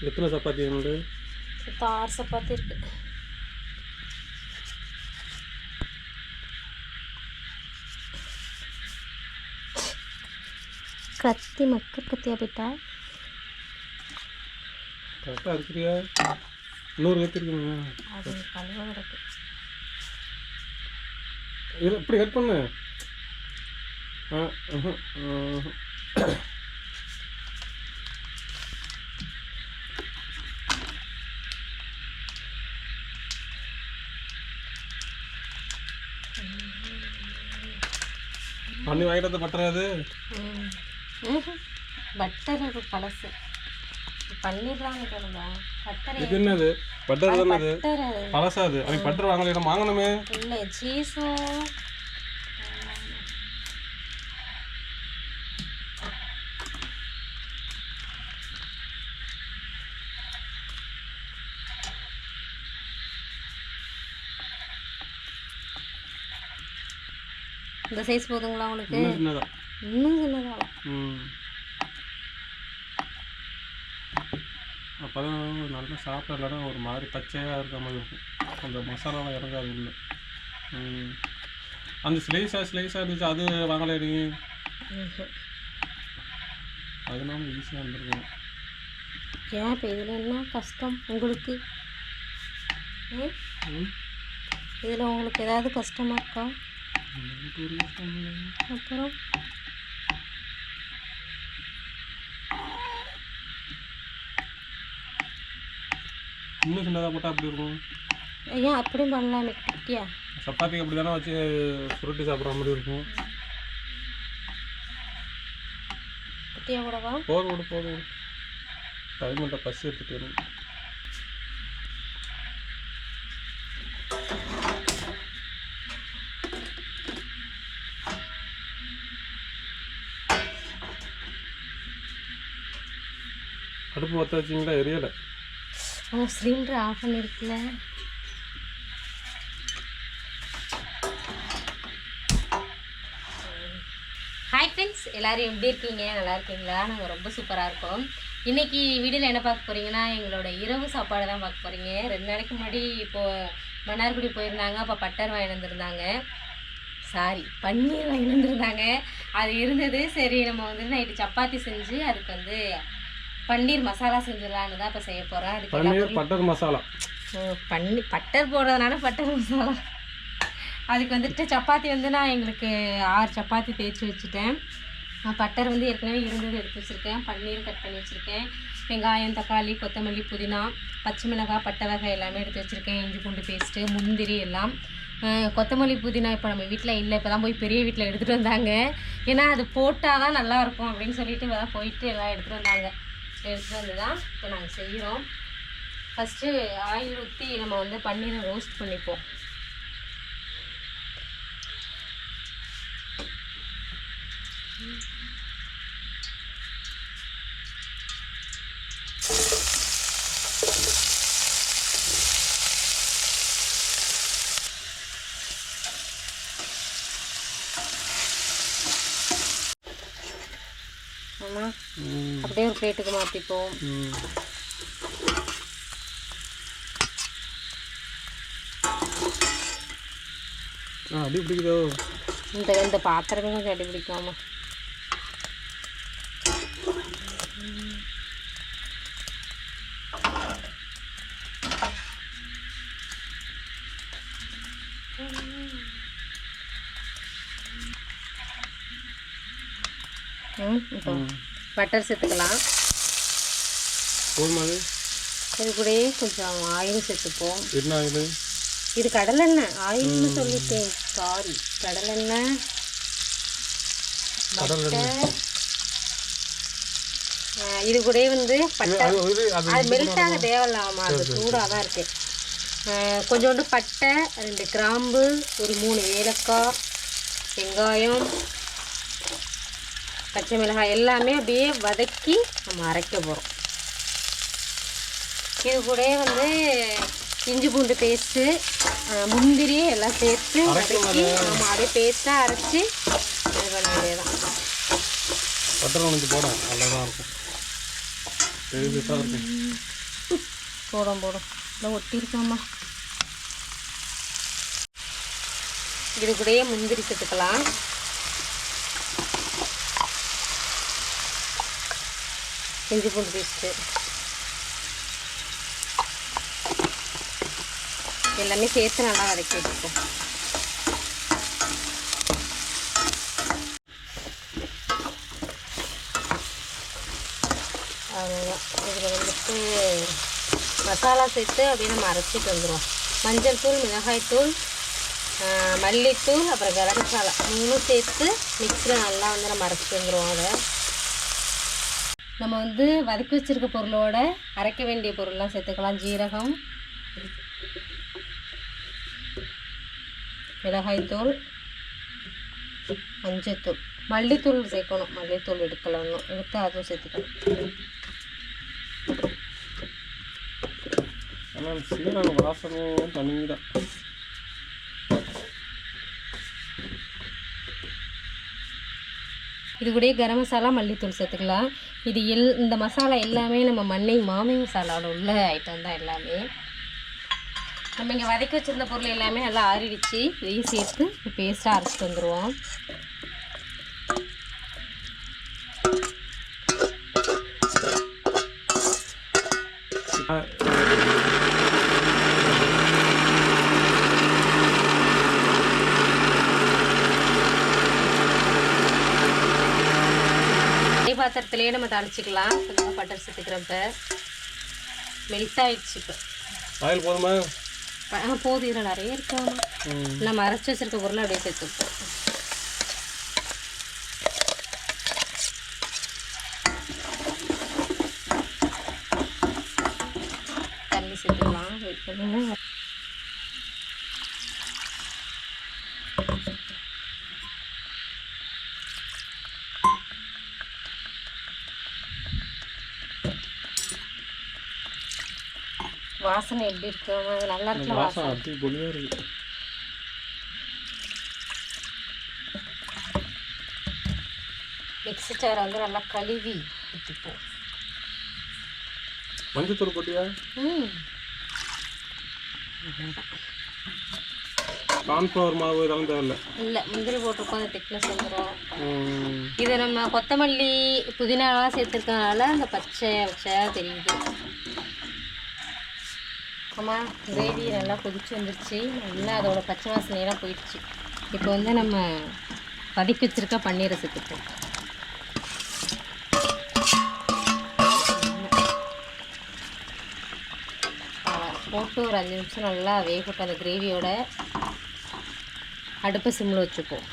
எத்தனை சப்பாத்தி வேணுண்டு சுத்தம் ஆறு சப்பாத்தி இருக்கு. கத்தி மக்கள் கத்தியா போயிட்டா? கரெக்டாக இருக்கிறியா இன்னொரு கத்தி அது கழுவ கிடக்கு. இது இப்படி கட் பண்ணு. ஆ பண்ணி வாங்கிட்டு வந்து பட்டர் அது பழசு. பண்ணிடுறாங்க கேளுங்க. பட்டர் இது என்னது? பட்டர் தானே அது பட்டர். பழசா அது? அதுக்கு பட்டர் வாங்கலையா? வாங்கணுமே. இல்லை சீஸும் இந்த சைஸ் போதுங்களா உனக்கு இன்னும் சின்னதா? இன்னும் சின்னதா? ம். அப்போதான் நல்லா சாப்பிட்ற இடம் ஒரு மாதிரி பச்சையாக இருக்க மாதிரி இருக்கும். அந்த மசாலாலாம் இறங்காது இல்லை அந்த ஸ்லைஸாக ஸ்லைஸாக இருந்துச்சு அது வாங்கலை நீ. அதனால ஈஸியாக இருந்திருக்கும். ஏன் இப்போ இதில் என்ன கஷ்டம் உங்களுக்கு? இதில் உங்களுக்கு ஏதாவது கஷ்டமா இருக்கா? அப்புறம் இன்னும் சின்னதாக போட்டால் அப்படி இருக்கும். ஏன் அப்படியும் பண்ணலாமே குட்டியா சப்பாத்திக்கு அப்படி தானே வச்சு சுருட்டி சாப்பிட்ற மாதிரி இருக்கும். குட்டியா கூடவா போதும் போதும் டைம் பண்ணிட்ட பஸ் எடுத்துட்டு வரும் அடுப்பு வச்சிங்களா எரியலை. ஓ சிலிண்டர் ஆஃப் பண்ணிருக்குல்ல ஹாய் ஃப்ரெண்ட்ஸ் எல்லாரும் எப்படி இருக்கீங்க? நல்லா இருக்கீங்களா? நாங்கள் ரொம்ப சூப்பராக இருக்கோம். இன்னைக்கு வீடியோவில் என்ன பார்க்க போகிறீங்கன்னா எங்களோட இரவு சாப்பாடு தான் பார்க்க போகிறீங்க ரெண்டு நாளைக்கு முன்னாடி இப்போது மன்னார்குடி போயிருந்தாங்க. அப்போ பட்டர் வாங்கிட்டு வந்திருந்தாங்க. சாரி பன்னீர் வாங்கிட்டு வந்திருந்தாங்க. அது இருந்தது. சரி நம்ம வந்து நைட்டு சப்பாத்தி செஞ்சு அதுக்கு வந்து பன்னீர் மசாலா செஞ்சிடலான்னு தான் இப்போ செய்ய போகிறேன் அதுக்கு பன்னீர் பட்டர் மசாலா. ஓ, பண்ணி பட்டர் போடுறதுனால பட்டர் மசாலா. அதுக்கு வந்துட்டு சப்பாத்தி வந்து நான் எங்களுக்கு ஆறு சப்பாத்தி தேய்ச்சி வச்சுட்டேன். நான் பட்டர் வந்து ஏற்கனவே இருந்தது எடுத்து வச்சுருக்கேன். பன்னீர் கட் பண்ணி வச்சுருக்கேன். வெங்காயம் தக்காளி கொத்தமல்லி புதினா பச்சை மிளகாய் பட்டை வகை எல்லாமே எடுத்து வச்சுருக்கேன். இஞ்சி பூண்டு பேஸ்ட்டு முந்திரி எல்லாம். கொத்தமல்லி புதினா இப்போ நம்ம வீட்டில் இல்லை. இப்போ தான் போய் பெரிய வீட்டில் எடுத்துகிட்டு வந்தாங்க. ஏன்னா அது போட்டால் தான் நல்லாயிருக்கும் அப்படின்னு சொல்லிட்டு இப்போ தான் போயிட்டு எல்லாம் எடுத்துகிட்டு வந்தாங்க. எடுத்துகிட்டு வந்து தான் இப்போ நாங்கள் செய்கிறோம். ஃபஸ்ட்டு ஆயில் ஊற்றி நம்ம வந்து பன்னீரை ரோஸ்ட் பண்ணிப்போம் ஆமாம் ம் அப்படியே ஒரு பிளேட்டுக்கு மாற்றிப்போம் ம் ஆ அடி பிடிக்குதோ இந்த இந்த பாத்திரமே கொஞ்சம் அடி பிடிக்காம ம் இப்போ பட்டர் சேர்த்துக்கலாம். போதுமா அது? இது கூடயே கொஞ்சம் ஆயில் சேர்த்துப்போம். என்ன இது இது கடலெண்ணெய். ஆயில்னு சொல்லிட்டேன். சாரி கடலெண்ணெய் இது கூட வந்து பட்டை. அது இது அது அது மெல்ட் ஆக தேவையில்லாமா அது சூடாக தான் இருக்கு. கொஞ்சோண்டு பட்டை ரெண்டு கிராம்பு ஒரு மூணு ஏலக்காய் வெங்காயம் பச்சை மிளகாய் எல்லாமே அப்படியே வதக்கி நம்ம அரைக்க போகிறோம் இது கூட வந்து இஞ்சி பூண்டு பேஸ்ட்டு முந்திரி எல்லாம் சேர்த்து வதக்கி ஆமாம் அப்படியே பேஸ்ட்டாக அரைச்சி இது பண்ண வேண்டியதான் பட்டர் உனக்கு போடும் நல்லா தான் இருக்கும் பெருசாக இருக்கும் போடும் போடும். இல்லை ஒட்டியிருக்கோம்மா இது கூடயே முந்திரி சேர்த்துக்கலாம். இஞ்சி பூண்டு பேஸ்ட்டு. எல்லாமே சேர்த்து நல்லா வதக்கி வச்சுப்போம். இதில் வந்துட்டு மசாலா சேர்த்து அப்படியே நம்ம அரைச்சிட்டு வந்துடுவோம் மஞ்சள் தூள் மிளகாய் தூள் மல்லித்தூள் அப்புறம் கரம் மசாலா மூணும் சேர்த்து மிக்ஸியில் நல்லா வந்து நம்ம அரைச்சிட்டு வந்துடுவோம் அதை. நம்ம வந்து வதக்கி வச்சிருக்க பொருளோட அரைக்க வேண்டிய பொருள்லாம் சேர்த்துக்கலாம். ஜீரகம் மிளகாய்த்தூள் மஞ்சத்தூள். மல்லித்தூள் சேர்க்கணும். மல்லித்தூள் எடுக்கல ஒன்றும் எடுத்து அதுவும் சேர்த்துக்கணும் ஆனால் சீரகம் வாசமும் தான் இது கூடயே கரம் மசாலா மல்லித்தூள் சேர்த்துக்கலாம். இது எல் இந்த மசாலா எல்லாமே நம்ம மண்ணை மாமி மசாலாவில் உள்ள ஐட்டம் தான் எல்லாமே. நம்ம இங்கே வதக்கி வச்சிருந்த பொருள் எல்லாமே நல்லா ஆறிடுச்சு. இதையும் சேர்த்து பேஸ்ட்டாக அரைச்சிட்டு வந்துடுவோம் அதே பாத்திரத்துலேயே நம்ம தாளிச்சிக்கலாம். கொஞ்சம் பட்டர் சேர்த்துக்கிறப்ப மெல்ட் ஆயிடுச்சு இப்போ. ஆயில் போதுமா? போதும் இதில் நிறைய இருக்காமா? நம்ம அரைச்சி வச்சிருக்க பொருளை அப்படியே சேர்த்துப்போம். தண்ணி சேர்த்துக்கலாம். வெயிட் பண்ணுங்க. வாசனை எப்படி இருக்கு அது நல்லா இருக்குல்ல வாசனை. அப்படி பொலியாக இருக்கு. மிக்ஸி ஜாரை வந்து நல்லா கழுவி ஊற்றிப்போம் மஞ்சத்தூள் போட்டியா? ம். கார்ன்ஃப்ளவர் மாவு இதெல்லாம் தேவையில்ல. இல்லை முந்திரி போட்டிருக்கோம் அந்த திக்னஸ் வந்துடும் இதை நம்ம கொத்தமல்லி புதினாலாம் சேர்த்துருக்கனால அந்த பச்சை பச்சையாக தெரியுது. அம்மா கிரேவி நல்லா கொதிச்சு வந்துருச்சு. நல்லா அதோட பச்சை வாசனையெல்லாம் போயிடுச்சு. இப்போ வந்து நம்ம வதக்கி வச்சுருக்க பன்னீரை சேர்த்துப்போம் போட்டு ஒரு அஞ்சு நிமிஷம் நல்லா வேகட்டும் அந்த கிரேவியோட. அடுப்பை சிம்மில் வச்சுப்போம்.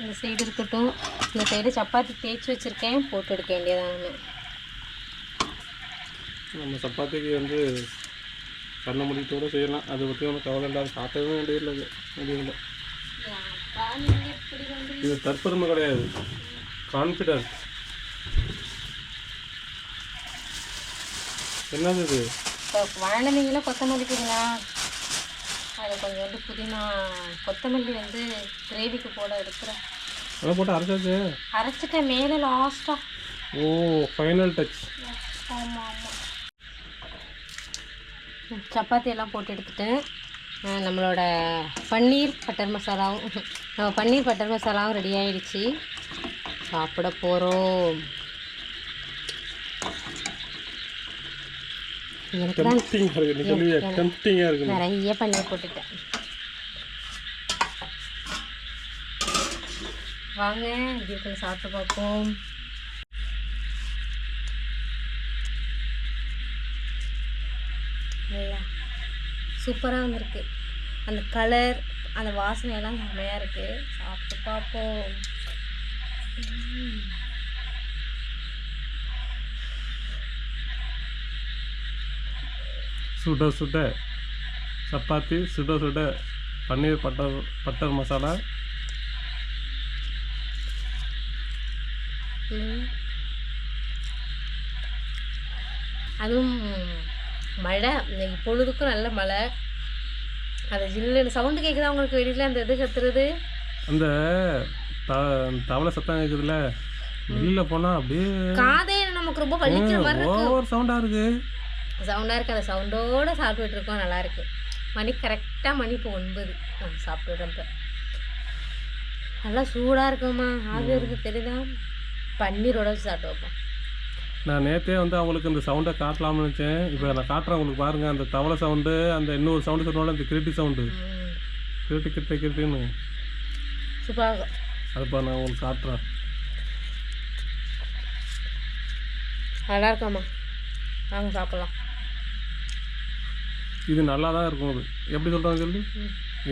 இந்த சைடு இருக்கட்டும். இந்த சைடு சப்பாத்தி தேய்ச்சி வச்சுருக்கேன். போட்டு எடுக்க வேண்டியதாங்க நம்ம சப்பாத்திக்கு வந்து கண்ணை முடித்தோடு செய்யலாம். அதை பற்றி ஒன்றும் கவலை இல்லாத காட்டவே வேண்டியதில்லை. முடியல. இது தற்பெருமை கிடையாது. கான்ஃபிடன்ஸ் என்னது இது? இப்போ வழந்தீங்களா கொத்தமல்லி புதினா அது கொஞ்சம் வந்து புதினா கொத்தமல்லி வந்து கிரேவிக்கு போட எடுக்கிறேன். அதை போட்டு அரைச்சாச்சு. அரைச்சிட்டேன் மேலே லாஸ்ட்டாக ஓ ஃபைனல் டச் ஆமாம் ஆமாம் சப்பாத்தி எல்லாம் போட்டு எடுத்துட்டேன் நம்மளோட பன்னீர் பட்டர் மசாலாவும் நம்ம பன்னீர் பட்டர் மசாலாவும் ரெடி ஆயிடுச்சு. சாப்பிட போகிறோம் நிறைய பன்னீர் போட்டுட்டேன். வாங்க இப்படி சாப்பிட்டு பார்ப்போம் நல்லா சூப்பராக வந்திருக்கு அந்த கலர் அந்த வாசனை எல்லாம் செம்மையாக இருக்குது சாப்பிட்டு பார்ப்போம். சுட சுட சப்பாத்தி சுட சுட பன்னீர் பட்டர் பட்டர் மசாலா. அதுவும் மழை இன்னைக்கு பொழுதுக்கும் நல்ல மழை. அந்த ஜில்லுன்னு சவுண்டு கேட்குதா உங்களுக்கு வெளியில்? அந்த இது கத்துறது? அந்த தவளை சத்தம் கேட்குதுல்ல வெளியில் போனால் அப்படியே காதே நமக்கு ரொம்ப வலிக்கிற மாதிரி இருக்கு. ஓவர் சவுண்டாக இருக்கு. சவுண்டாக இருக்கு. அந்த சவுண்டோட சாப்பிட்டுட்டு இருக்கோம். நல்லா இருக்கு. மணி கரெக்டாக மணி இப்போ ஒன்பது. நான் சாப்பிட்டுறேன் இப்போ. நல்லா சூடாக இருக்குமா ஆவி இருக்கு தெரியுதா? பன்னீரோட சாப்பிட்டு வைப்போம். நான் நேற்றே வந்து அவங்களுக்கு இந்த சவுண்டை காட்டலாம்னு நினச்சேன். இப்போ நான் காட்டுறேன் உங்களுக்கு பாருங்கள் அந்த தவளை சவுண்டு அந்த இன்னொரு சவுண்டு சொல்லுவாங்க அந்த கிரிட்டி சவுண்டு கிரிட்டி கிரிட்டி கிரிட்டின்னு. சூப்பராக இருக்கும் அது இப்போ நான் உங்களுக்கு காட்டுறேன். நல்லா இருக்காம்மா. வாங்க சாப்பிட்லாம். இது நல்லா தான் இருக்கும் அது. எப்படி சொல்கிறாங்க சொல்லி?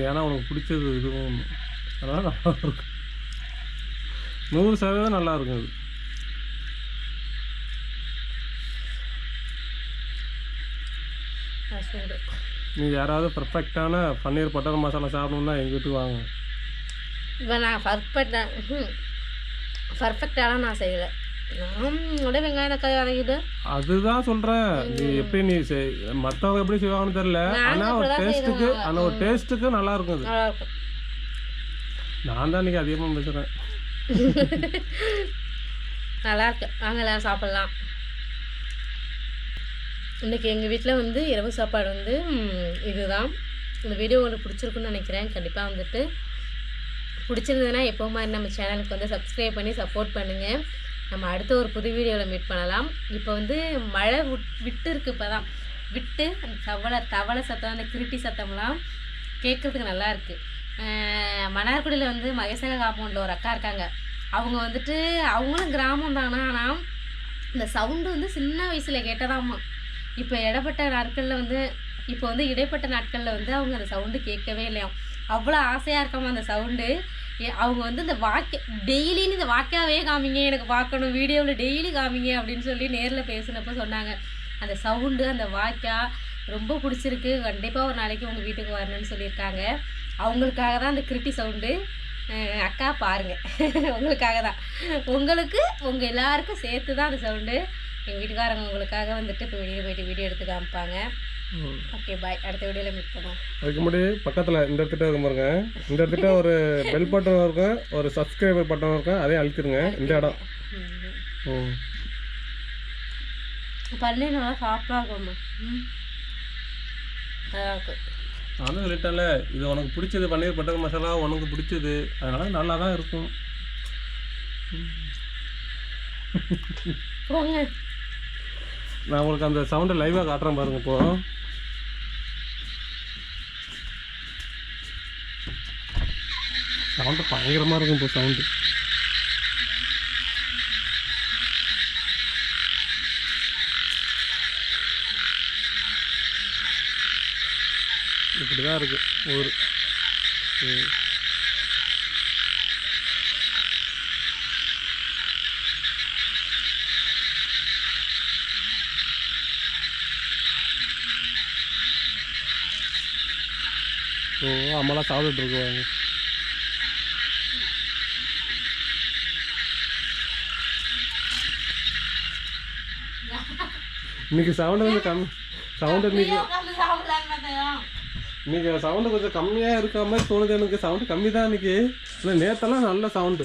ஏன்னா உனக்கு பிடிச்சது இதுவும் அதனால் நல்லா இருக்கும். நூறு சதவீதம் நல்லா இருக்கும் அது. சூடு நீங்கள் யாராவது பர்ஃபெக்டான பன்னீர் பட்டர் மசாலா சாப்பிடணுன்னா எங்கள் வீட்டுக்கு வாங்க. இப்போ நான் பர்ஃபெக்டாக பர்ஃபெக்டாலாம் நான் செய்யலை. அதுதான் சொல்கிறேன் நீ எப்படி நீ செய் மற்றவங்க எப்படி செய்வாங்கன்னு நாங்க ஆனால் ஒரு டேஸ்ட்டுக்கு. ஆனால் ஒரு டேஸ்ட்டுக்கு நல்லா இருக்கும் நான் தான் இன்றைக்கி அதிகமாக பேசுகிறேன் நல்லா இருக்கு. வாங்க எல்லாரும் சாப்பிட்லாம். இன்றைக்கி எங்கள் வீட்டில் வந்து இரவு சாப்பாடு வந்து இதுதான். இந்த வீடியோ உங்களுக்கு பிடிச்சிருக்குன்னு நினைக்கிறேன். கண்டிப்பாக வந்துட்டு பிடிச்சிருந்ததுன்னா எப்போ மாதிரி நம்ம சேனலுக்கு வந்து சப்ஸ்கிரைப் பண்ணி சப்போர்ட் பண்ணுங்கள் நம்ம அடுத்த ஒரு புது வீடியோவில் மீட் பண்ணலாம். இப்போ வந்து மழை விட் விட்டு இருக்கு இப்போ தான் விட்டு அந்த தவளை தவளை சத்தம் அந்த கிருட்டி சத்தம்லாம் கேட்குறதுக்கு நல்லா இருக்குது மன்னார்குடியில் வந்து மகேசக காம்பவுண்டில் ஒரு அக்கா இருக்காங்க. அவங்க வந்துட்டு அவங்களும் கிராமம் தானா ஆனால் இந்த சவுண்டு வந்து சின்ன வயசில் கேட்டதாம்மா. இப்போ இடப்பட்ட நாட்களில் வந்து இப்போ வந்து இடைப்பட்ட நாட்களில் வந்து அவங்க அந்த சவுண்டு கேட்கவே இல்லையாம். அவ்வளோ ஆசையாக இருக்காமா அந்த சவுண்டு அவங்க வந்து இந்த வாக்கிய டெய்லின்னு இந்த வாக்கியாவே காமிங்க எனக்கு பார்க்கணும் வீடியோவில் டெய்லி காமிங்க அப்படின்னு சொல்லி நேரில் பேசினப்போ சொன்னாங்க. அந்த சவுண்டு அந்த வாக்கியா ரொம்ப பிடிச்சிருக்கு. கண்டிப்பாக ஒரு நாளைக்கு உங்கள் வீட்டுக்கு வரணும்னு சொல்லியிருக்காங்க. அவங்களுக்காக தான் அந்த கிருட்டி சவுண்டு அக்கா பாருங்கள் உங்களுக்காக தான். உங்களுக்கு உங்கள் எல்லாருக்கும் சேர்த்து தான் அந்த சவுண்டு எங்கள் வீட்டுக்காரங்க உங்களுக்காக வந்துட்டு இப்போ வெளியே போயிட்டு வீடியோ எடுத்து காமிப்பாங்க. ஓகே பாய் அடுத்த வீடியோவில் மீட் பண்ணுவோம். அதுக்கு முன்னாடி பக்கத்தில் இந்த இடத்துட்ட இருக்கும் பாருங்க. இந்த இடத்துட்ட ஒரு பெல் பட்டன் இருக்கும் ஒரு சப்ஸ்கிரைபர் பட்டன் இருக்கும் அதையும் அழுத்திருங்க. இந்த இடம். ம். பன்னீர் நல்லா சாஃப்டாக இருக்கும்மா. ம். நல்லா இருக்கும் நானும் சொல்லிட்டேன்ல இது உனக்கு பிடிச்சது பன்னீர் பட்டர் மசாலா உனக்கு பிடிச்சது. அதனால நல்லா தான் இருக்கும். போங்க. நான் உங்களுக்கு அந்த சவுண்டை லைவாக காட்டுறேன் பாருங்கள் இப்போ. சவுண்டு பயங்கரமாக இருக்கும் இப்போ சவுண்டு இப்படி தான் இருக்குது ஊர். ம். ஓ அம்மாலாம் சாப்பிட்டுட்டு இருக்குவாங்க இன்னைக்கு சவுண்டு கொஞ்சம் கம்மி சவுண்டு இன்னைக்கு இன்னைக்கு சவுண்டு கொஞ்சம் கம்மியாக இருக்க மாதிரி தோணுது எனக்கு. சவுண்டு கம்மி தான் இன்னைக்கு. இல்லை நேற்றெல்லாம் நல்ல சவுண்டு